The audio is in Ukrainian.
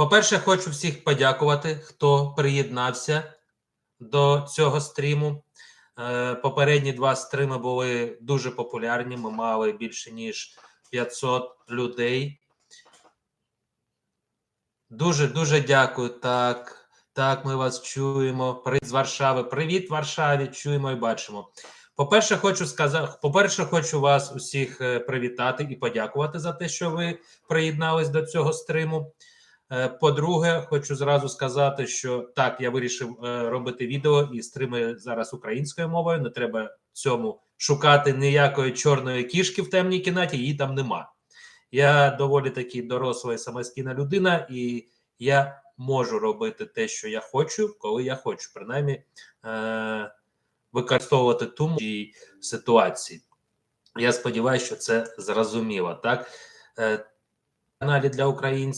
По-перше, хочу всіх подякувати, хто приєднався до цього стріму. Е, Попередні два стріми були дуже популярні. Ми мали більше ніж 500 людей. Дуже дуже дякую. Так, так, ми вас чуємо. Привіт з Варшави. Привіт, Варшаві. Чуємо і бачимо. По-перше, хочу сказати, по-перше, хочу вас усіх е, привітати і подякувати за те, що ви приєднались до цього стриму. Е, По-друге, хочу зразу сказати, що так, я вирішив е, робити відео і стрими зараз українською мовою. Не треба цьому шукати ніякої чорної кішки в темній кімнаті, її там нема. Я доволі таки доросла і самостійна людина, і я можу робити те, що я хочу, коли я хочу, принаймні е- використовувати ту цій ситуації. Я сподіваюся, що це зрозуміло. Так, каналі для українців.